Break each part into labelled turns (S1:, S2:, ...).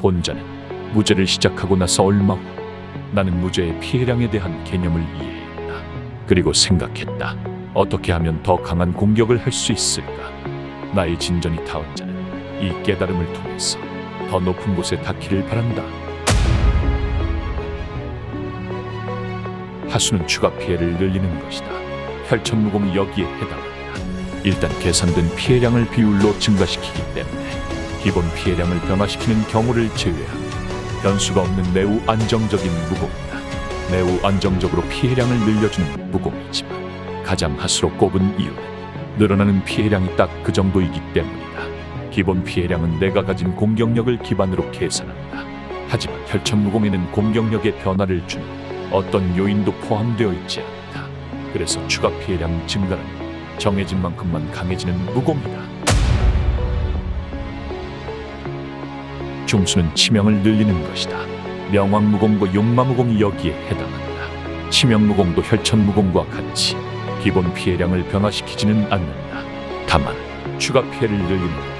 S1: 본자는 무죄를 시작하고 나서 얼마 후 나는 무죄의 피해량에 대한 개념을 이해했다. 그리고 생각했다. 어떻게 하면 더 강한 공격을 할 수 있을까? 나의 진전이 닿은 자는 이 깨달음을 통해서 더 높은 곳에 닿기를 바란다. 하수는 추가 피해를 늘리는 것이다. 혈천무공이 여기에 해당한다. 일단 계산된 피해량을 비율로 증가시키기 때문에 기본 피해량을 변화시키는 경우를 제외하고 변수가 없는 매우 안정적인 무공이다. 매우 안정적으로 피해량을 늘려주는 무공이지만 가장 하수로 꼽은 이유는 늘어나는 피해량이 딱 그 정도이기 때문이다. 기본 피해량은 내가 가진 공격력을 기반으로 계산한다. 하지만 혈천무공에는 공격력의 변화를 주는 어떤 요인도 포함되어 있지 않다. 그래서 추가 피해량 증가는 정해진 만큼만 강해지는 무공이다. 중수는 치명을 늘리는 것이다. 명왕무공과 용마무공이 여기에 해당한다. 치명무공도 혈천무공과 같이 기본 피해량을 변화시키지는 않는다. 다만 추가 피해를 늘리는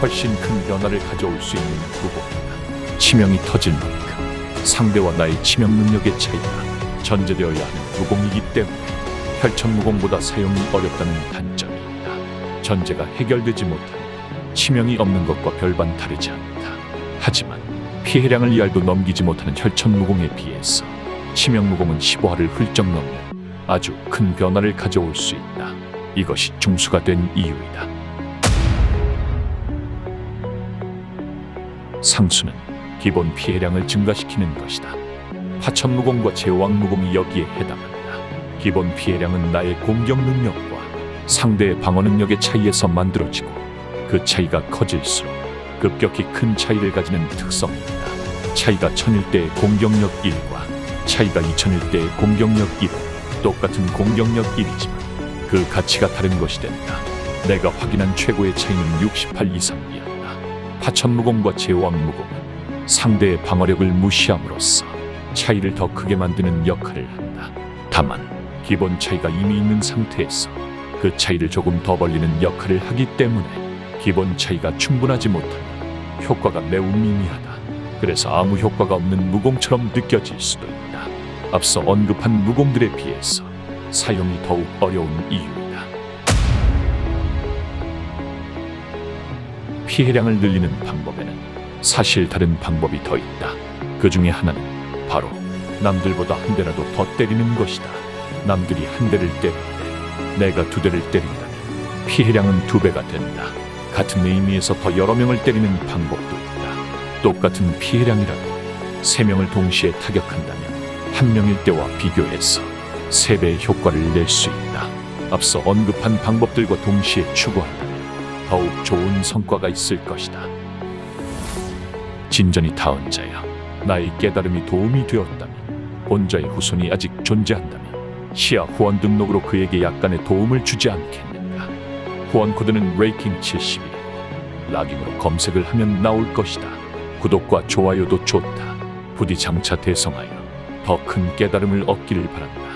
S1: 훨씬 큰 변화를 가져올 수 있는 무공이다. 치명이 터질 만큼 상대와 나의 치명 능력의 차이가 전제되어야 하는 무공이기 때문에 혈천무공보다 사용이 어렵다는 단점이 있다. 전제가 해결되지 못하면 치명이 없는 것과 별반 다르지 않다. 하지만 피해량을 2할도 넘기지 못하는 혈천 무공에 비해서 치명 무공은 15할을 훌쩍 넘는 아주 큰 변화를 가져올 수 있다. 이것이 중수가 된 이유이다. 상수는 기본 피해량을 증가시키는 것이다. 화천무공과 제왕무공이 여기에 해당한다. 기본 피해량은 나의 공격 능력과 상대의 방어 능력의 차이에서 만들어지고 그 차이가 커질수록 급격히 큰 차이를 가지는 특성이 있다. 차이가 천일 때의 공격력 1과 차이가 2천일 때의 공격력 1은 똑같은 공격력 1이지만 그 가치가 다른 것이 된다. 내가 확인한 최고의 차이는 68 이상이었다. 파천무공과 제왕무공은 상대의 방어력을 무시함으로써 차이를 더 크게 만드는 역할을 한다. 다만 기본 차이가 이미 있는 상태에서 그 차이를 조금 더 벌리는 역할을 하기 때문에 기본 차이가 충분하지 못하면 효과가 매우 미미하다. 그래서 아무 효과가 없는 무공처럼 느껴질 수도 있다. 앞서 언급한 무공들에 비해서 사용이 더욱 어려운 이유이다. 피해량을 늘리는 방법에는 사실 다른 방법이 더 있다. 그 중에 하나는 바로 남들보다 한 대라도 더 때리는 것이다. 남들이 한 대를 때릴 때 내가 두 대를 때린다면 피해량은 두 배가 된다. 같은 의미에서 더 여러 명을 때리는 방법도 있다. 똑같은 피해량이라도 세 명을 동시에 타격한다면 한 명일 때와 비교해서 세 배의 효과를 낼 수 있다. 앞서 언급한 방법들과 동시에 추구한다면 더욱 좋은 성과가 있을 것이다. 진전이 닿은 자야. 나의 깨달음이 도움이 되었다면 본자의 후손이 아직 존재한다면 시야 후원 등록으로 그에게 약간의 도움을 주지 않겠는가. 후원 코드는 레이킹 71이고 락인으로 검색을 하면 나올 것이다. 구독과 좋아요도 좋다. 부디 장차 대성하여 더 큰 깨달음을 얻기를 바란다.